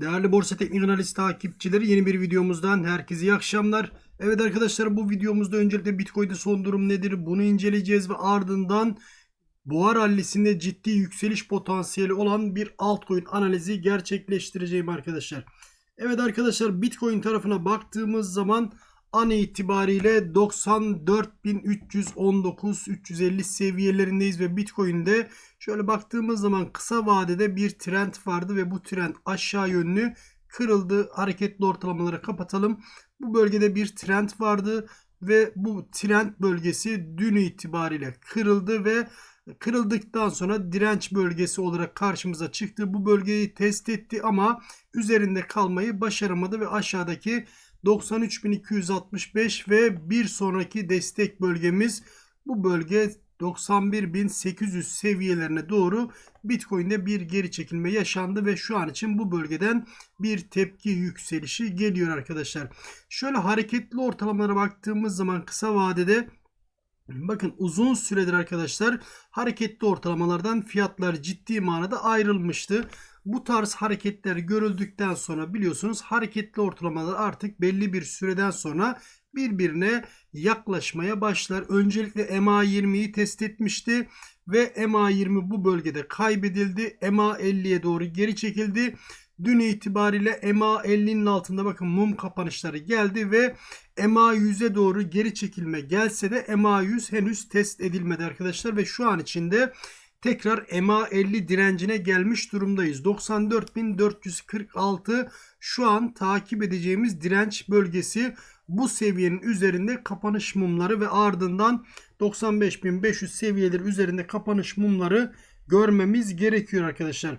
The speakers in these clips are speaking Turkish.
Değerli Borsa Teknik Analiz takipçileri yeni bir videomuzdan herkese iyi akşamlar. Evet arkadaşlar bu videomuzda öncelikle Bitcoin'de son durum nedir bunu inceleyeceğiz ve ardından boğa rallisinde ciddi yükseliş potansiyeli olan bir altcoin analizi gerçekleştireceğim arkadaşlar. Evet arkadaşlar Bitcoin tarafına baktığımız zaman an itibariyle 94.319-350 seviyelerindeyiz ve Bitcoin'de şöyle baktığımız zaman kısa vadede bir trend vardı ve bu trend aşağı yönlü kırıldı. Hareketli ortalamaları kapatalım. Bu bölgede bir trend vardı ve bu trend bölgesi dün itibariyle kırıldı ve kırıldıktan sonra direnç bölgesi olarak karşımıza çıktı. Bu bölgeyi test etti ama üzerinde kalmayı başaramadı ve aşağıdaki 93.265 ve bir sonraki destek bölgemiz bu bölge 91.800 seviyelerine doğru Bitcoin'de bir geri çekilme yaşandı ve şu an için bu bölgeden bir tepki yükselişi geliyor arkadaşlar. Şöyle hareketli ortalamalara baktığımız zaman kısa vadede Bakın uzun süredir arkadaşlar hareketli ortalamalardan fiyatlar ciddi manada ayrılmıştı. Bu tarz hareketler görüldükten sonra biliyorsunuz hareketli ortalamalar artık belli bir süreden sonra birbirine yaklaşmaya başlar. Öncelikle MA20'yi test etmişti ve MA20 bu bölgede kaybedildi. MA50'ye doğru geri çekildi. Dün itibariyle MA50'nin altında bakın mum kapanışları geldi ve MA100'e doğru geri çekilme gelse de MA100 henüz test edilmedi arkadaşlar ve şu an içinde tekrar MA50 direncine gelmiş durumdayız. 94.446 şu an takip edeceğimiz direnç bölgesi bu seviyenin üzerinde kapanış mumları ve ardından 95.500 seviyeleri üzerinde kapanış mumları görmemiz gerekiyor arkadaşlar.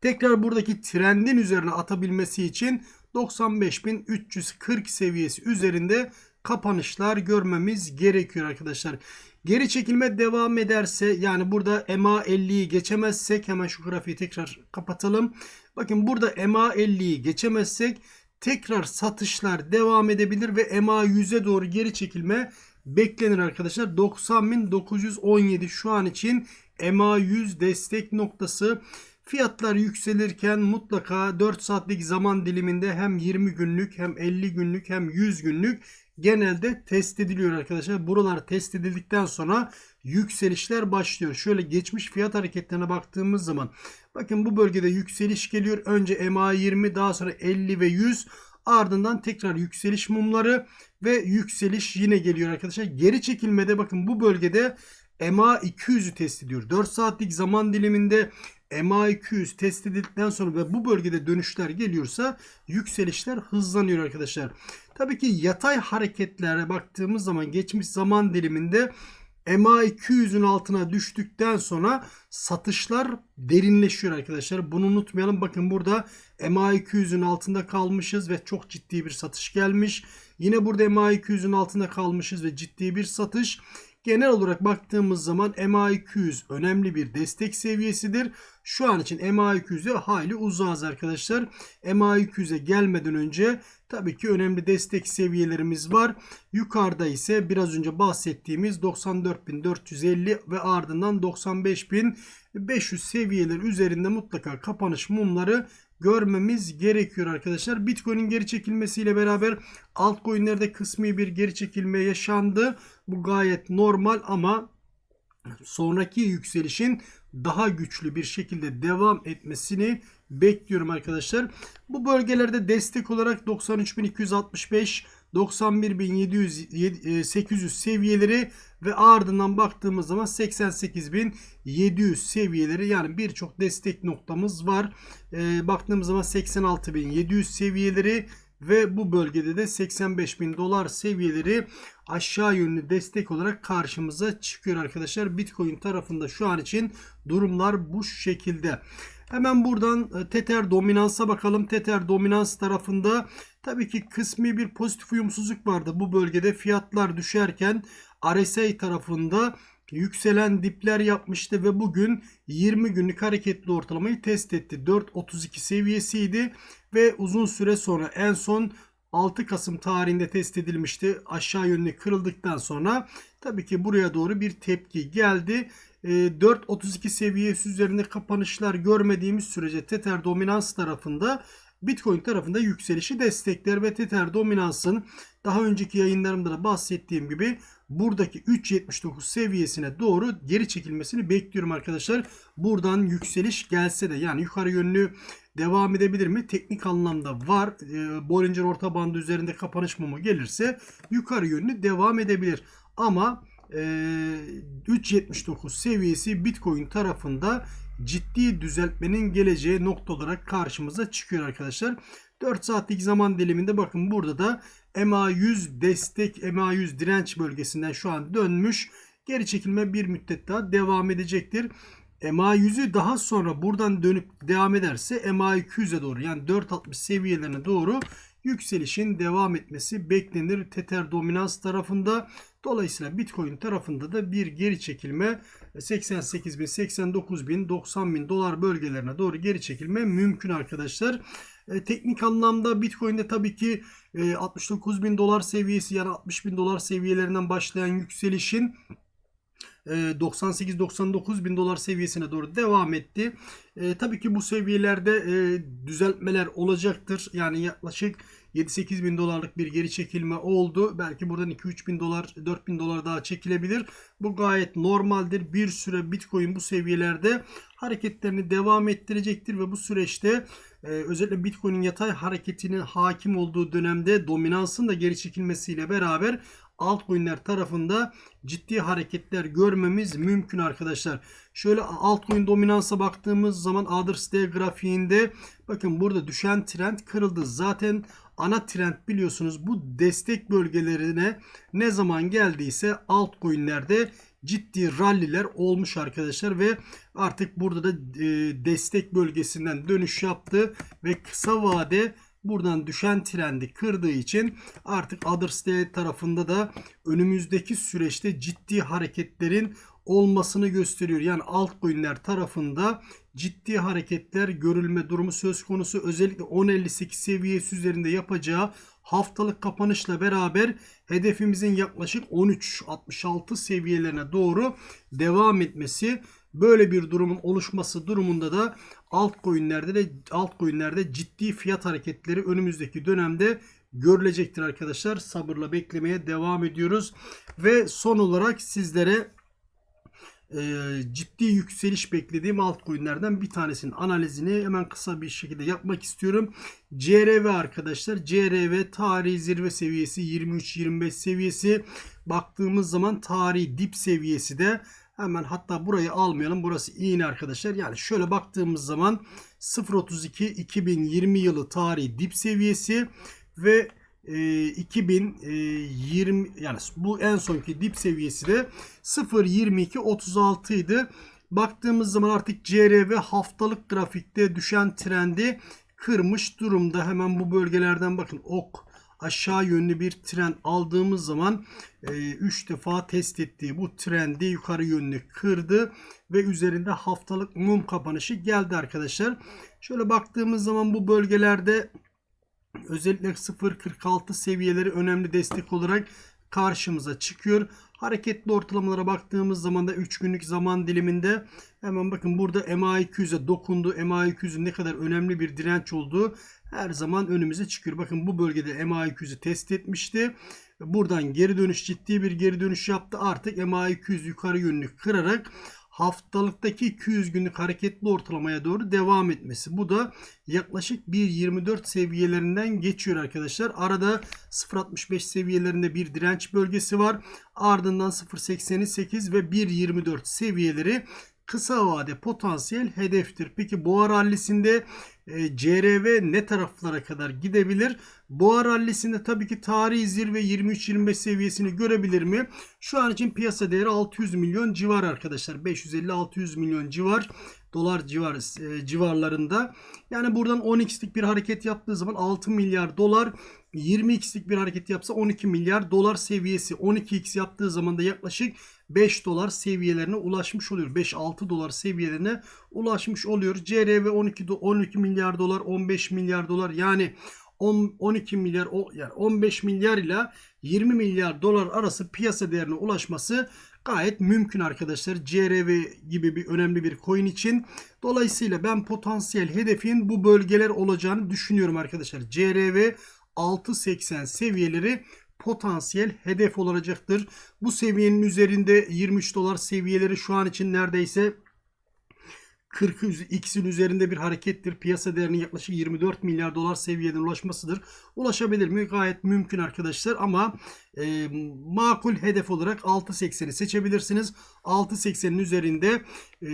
Tekrar buradaki trendin üzerine atabilmesi için 95.340 seviyesi üzerinde kapanışlar görmemiz gerekiyor arkadaşlar. Geri çekilme devam ederse yani burada MA50'yi geçemezsek hemen şu grafiği tekrar kapatalım. Bakın burada MA50'yi geçemezsek tekrar satışlar devam edebilir ve MA100'e doğru geri çekilme beklenir arkadaşlar. 90.917 şu an için MA100 destek noktası. Fiyatlar yükselirken mutlaka 4 saatlik zaman diliminde hem 20 günlük hem 50 günlük hem 100 günlük genelde test ediliyor arkadaşlar. Buralar test edildikten sonra yükselişler başlıyor. Şöyle geçmiş fiyat hareketlerine baktığımız zaman bakın bu bölgede yükseliş geliyor. Önce MA20 daha sonra 50 ve 100 ardından tekrar yükseliş mumları ve yükseliş yine geliyor arkadaşlar. Geri çekilmede bakın bu bölgede MA200'ü test ediyor. 4 saatlik zaman diliminde MA200 test edildikten sonra ve bu bölgede dönüşler geliyorsa yükselişler hızlanıyor arkadaşlar. Tabii ki yatay hareketlere baktığımız zaman geçmiş zaman diliminde MA200'ün altına düştükten sonra satışlar derinleşiyor arkadaşlar. Bunu unutmayalım. Bakın burada MA200'ün altında kalmışız ve çok ciddi bir satış gelmiş. Yine burada MA200'ün altında kalmışız ve ciddi bir satış. Genel olarak baktığımız zaman MA200 önemli bir destek seviyesidir. Şu an için MA200'e hayli uzağız arkadaşlar. MA200'e gelmeden önce tabii ki önemli destek seviyelerimiz var. Yukarıda ise biraz önce bahsettiğimiz 94.450 ve ardından 95.500 seviyeler üzerinde mutlaka kapanış mumları görmemiz gerekiyor arkadaşlar. Bitcoin'in geri çekilmesiyle beraber altcoin'lerde kısmi bir geri çekilme yaşandı. Bu gayet normal ama sonraki yükselişin daha güçlü bir şekilde devam etmesini bekliyorum arkadaşlar. Bu bölgelerde destek olarak 93.265 91.800 seviyeleri ve ardından baktığımız zaman 88.700 seviyeleri yani birçok destek noktamız var. E, baktığımız zaman 86.700 seviyeleri ve bu bölgede de 85.000 dolar seviyeleri aşağı yönlü destek olarak karşımıza çıkıyor arkadaşlar. Bitcoin tarafında şu an için durumlar bu şekilde. Hemen buradan e, Tether dominansa bakalım. Tether dominans tarafında tabii ki kısmi bir pozitif uyumsuzluk vardı. Bu bölgede fiyatlar düşerken RSI tarafında yükselen dipler yapmıştı ve bugün 20 günlük hareketli ortalamayı test etti. 4.32 seviyesiydi ve uzun süre sonra en son 6 Kasım tarihinde test edilmişti. Aşağı yönlü kırıldıktan sonra tabii ki buraya doğru bir tepki geldi. E, 4.32 seviyesi üzerinde kapanışlar görmediğimiz sürece Tether dominans tarafında Bitcoin tarafında yükselişi destekler ve Tether dominansın daha önceki yayınlarımda da bahsettiğim gibi buradaki 3.79 seviyesine doğru geri çekilmesini bekliyorum arkadaşlar. Buradan yükseliş gelse de yani yukarı yönlü devam edebilir mi? Teknik anlamda var. E, Bollinger orta bandı üzerinde kapanış mumu gelirse yukarı yönlü devam edebilir. Ama 3.79 seviyesi Bitcoin tarafında ciddi düzeltmenin geleceği nokta olarak karşımıza çıkıyor arkadaşlar. 4 saatlik zaman diliminde bakın burada da MA100 destek MA100 direnç bölgesinden şu an dönmüş. Geri çekilme bir müddet daha devam edecektir. MA100'ü daha sonra buradan dönüp devam ederse MA200'e doğru yani 4.60 seviyelerine doğru yükselişin devam etmesi beklenir. Tether dominans tarafında dolayısıyla Bitcoin tarafında da bir geri çekilme 88 bin, 89 bin, 90 bin dolar bölgelerine doğru geri çekilme mümkün arkadaşlar. E, teknik anlamda Bitcoin'de tabii ki e, 69 bin dolar seviyesi yani 60 bin dolar seviyelerinden başlayan yükselişin 98-99 bin dolar seviyesine doğru devam etti. E, tabii ki bu seviyelerde e, düzeltmeler olacaktır. Yani yaklaşık 7-8 bin dolarlık bir geri çekilme oldu. Belki buradan 2-3 bin dolar 4 bin dolar daha çekilebilir. Bu gayet normaldir. Bir süre Bitcoin bu seviyelerde hareketlerini devam ettirecektir ve bu süreçte e, özellikle Bitcoin'in yatay hareketinin hakim olduğu dönemde dominansın da geri çekilmesiyle beraber altcoin'ler tarafında ciddi hareketler görmemiz mümkün arkadaşlar. Şöyle altcoin dominansa baktığımız zaman Others Day grafiğinde bakın burada düşen trend kırıldı. Zaten ana trend biliyorsunuz bu destek bölgelerine ne zaman geldiyse altcoin'lerde ciddi ralliler olmuş arkadaşlar ve artık burada da e, destek bölgesinden dönüş yaptı ve kısa vade buradan düşen trendi kırdığı için artık Others Day tarafında da önümüzdeki süreçte ciddi hareketlerin olmasını gösteriyor. Yani altcoin'ler tarafında ciddi hareketler görülme durumu söz konusu. Özellikle 10.58 seviyesi üzerinde yapacağı haftalık kapanışla beraber hedefimizin yaklaşık 13.66 seviyelerine doğru devam etmesi böyle bir durumun oluşması durumunda da altcoin'lerde de altcoin'lerde ciddi fiyat hareketleri önümüzdeki dönemde görülecektir arkadaşlar. Sabırla beklemeye devam ediyoruz ve son olarak sizlere e, ciddi yükseliş beklediğim altcoin'lerden bir tanesinin analizini hemen kısa bir şekilde yapmak istiyorum. CRV arkadaşlar. CRV tarihi zirve seviyesi 23-25 seviyesi. Baktığımız zaman tarihi dip seviyesi de hemen hatta burayı almayalım. Burası iğne arkadaşlar. Yani şöyle baktığımız zaman 0.32 2020 yılı tarihi dip seviyesi ve 2020 yani bu en sonki dip seviyesi de 0.2236 idi. Baktığımız zaman artık CRV haftalık grafikte düşen trendi kırmış durumda. Hemen bu bölgelerden bakın ok aşağı yönlü bir trend aldığımız zaman 3 e, defa test ettiği bu trendi yukarı yönlü kırdı ve üzerinde haftalık mum kapanışı geldi arkadaşlar. Şöyle baktığımız zaman bu bölgelerde özellikle 0.46 seviyeleri önemli destek olarak karşımıza çıkıyor. Hareketli ortalamalara baktığımız zaman da 3 günlük zaman diliminde hemen bakın burada MA200'e dokundu. MA200'ün ne kadar önemli bir direnç olduğu her zaman önümüze çıkıyor. Bakın bu bölgede MA200'ü test etmişti. Buradan geri dönüş ciddi bir geri dönüş yaptı. Artık MA200 yukarı yönlü kırarak haftalıktaki 200 günlük hareketli ortalamaya doğru devam etmesi. Bu da yaklaşık 1.24 seviyelerinden geçiyor arkadaşlar. Arada 0.65 seviyelerinde bir direnç bölgesi var. Ardından 0.88 ve 1.24 seviyeleri kısa vade potansiyel hedeftir. Peki boğa rallisinde e, CRV ne taraflara kadar gidebilir? Boğa rallisinde tabii ki tarihi zirve 23-25 seviyesini görebilir mi? Şu an için piyasa değeri 600 milyon civar arkadaşlar. 550-600 milyon civar dolar civar e, civarlarında. Yani buradan 10x'lik bir hareket yaptığı zaman 6 milyar dolar 20x'lik bir hareket yapsa 12 milyar dolar seviyesi 12x yaptığı zaman da yaklaşık 5 dolar seviyelerine ulaşmış oluyor. 5-6 dolar seviyelerine ulaşmış oluyor. CRV 12 12 milyar dolar 15 milyar dolar yani 10, 12 milyar yani 15 milyar ile 20 milyar dolar arası piyasa değerine ulaşması gayet mümkün arkadaşlar. CRV gibi bir önemli bir coin için. Dolayısıyla ben potansiyel hedefin bu bölgeler olacağını düşünüyorum arkadaşlar. CRV 6.80 seviyeleri potansiyel hedef olacaktır. Bu seviyenin üzerinde 23 dolar seviyeleri şu an için neredeyse 40 üz- x'in üzerinde bir harekettir. Piyasa değerinin yaklaşık 24 milyar dolar seviyeden ulaşmasıdır. Ulaşabilir mi? Gayet mümkün arkadaşlar ama e, makul hedef olarak 6.80'i seçebilirsiniz. 6.80'in üzerinde e,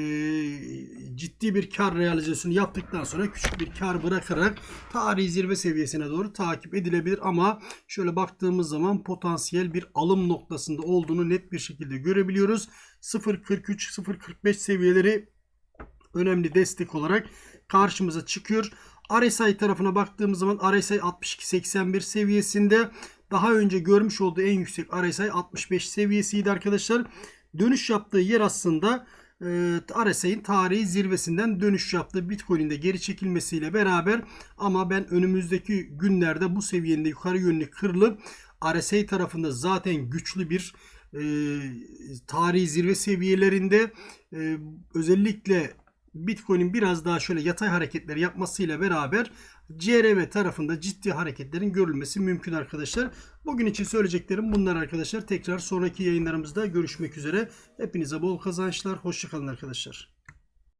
ciddi bir kar realizasyonu yaptıktan sonra küçük bir kar bırakarak tarihi zirve seviyesine doğru takip edilebilir ama şöyle baktığımız zaman potansiyel bir alım noktasında olduğunu net bir şekilde görebiliyoruz. 0.43 0.45 seviyeleri önemli destek olarak karşımıza çıkıyor. RSI tarafına baktığımız zaman RSI 62.81 seviyesinde daha önce görmüş olduğu en yüksek RSI 65 seviyesiydi arkadaşlar. Dönüş yaptığı yer aslında e, RSI'nin tarihi zirvesinden dönüş yaptığı Bitcoin'in de geri çekilmesiyle beraber ama ben önümüzdeki günlerde bu seviyenin de yukarı yönlü kırılıp RSI tarafında zaten güçlü bir e, tarihi zirve seviyelerinde e, özellikle Bitcoin'in biraz daha şöyle yatay hareketleri yapmasıyla beraber CRV tarafında ciddi hareketlerin görülmesi mümkün arkadaşlar. Bugün için söyleyeceklerim bunlar arkadaşlar. Tekrar sonraki yayınlarımızda görüşmek üzere. Hepinize bol kazançlar. Hoşçakalın arkadaşlar.